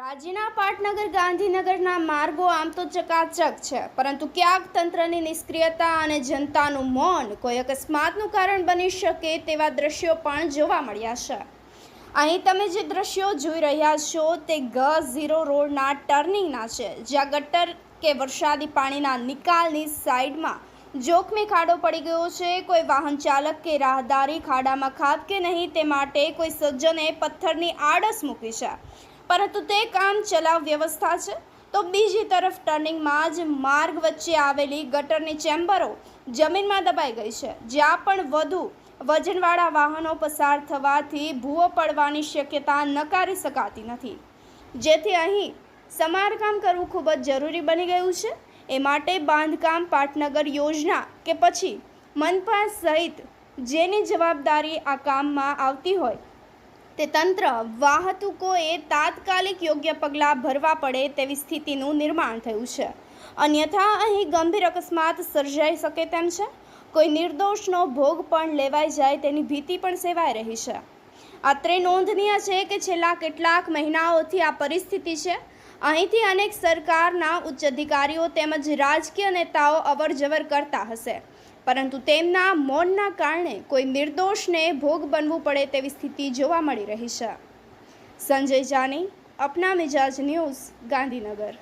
રાજ્યના પાટનગર, ગાંધીનગરના માર્ગો આમ તો ચકાચક છે. પરંતુ ક્યાંક તંત્રની નિષ્ક્રિયતા અને જનતાનું મૌન કોઈ અકસ્માતનું કારણ બની શકે તેવા દ્રશ્યો પણ જોવા મળ્યા છે. અહીં તમે જે દ્રશ્યો જોઈ રહ્યા છો તે ગ ઝીરો રોડના ટર્નિંગના છે. જ્યાં ગટર કે વરસાદી પાણીના નિકાલની સાઈડમાં જોખમી ખાડો પડી ગયો છે. કોઈ વાહન ચાલક કે રાહદારી ખાડામાં ખાત કે નહીં તે માટે કોઈ સજ્જને પથ્થરની આડસ મૂકી છે. પરંતુ તે કામ ચલાવ વ્યવસ્થા છે. તો બીજી તરફ ટર્નિંગમાં જ માર્ગ વચ્ચે આવેલી ગટરની ચેમ્બરો જમીનમાં દબાઈ ગઈ છે. જ્યાં પણ વધુ વજનવાળા વાહનો પસાર થવાથી ભૂવો પડવાની શક્યતા નકારી શકાતી નથી. જેથી અહીં સમારકામ કરવું ખૂબ જ જરૂરી બની ગયું છે. એ માટે બાંધકામ પાટનગર યોજના કે પછી મનપા સહિત જેની જવાબદારી આ કામમાં આવતી હોય તે તંત્ર વાહતુકોએ તાત્કાલિક યોગ્ય પગલાં ભરવા પડે તેવી સ્થિતિનું નિર્માણ થયું છે. અન્યથા અહીં ગંભીર અકસ્માત સર્જાઈ શકે તેમ છે. કોઈ નિર્દોષનો ભોગ પણ લેવાઈ જાય તેની ભીતિ પણ સેવાઈ રહી છે. અત્રે નોંધનીય છે કે છેલ્લા કેટલાક મહિનાઓથી આ પરિસ્થિતિ છે. અહીંથી અનેક સરકારના ઉચ્ચ અધિકારીઓ તેમજ રાજકીય નેતાઓ અવરજવર કરતા હશે. પરંતુ તેમના મૌનના કારણે કોઈ નિર્દોષને ભોગ બનવું પડે તેવી સ્થિતિ જોવા મળી રહી છે. સંજય જાની, અપના મિજાજ ન્યૂઝ, ગાંધીનગર.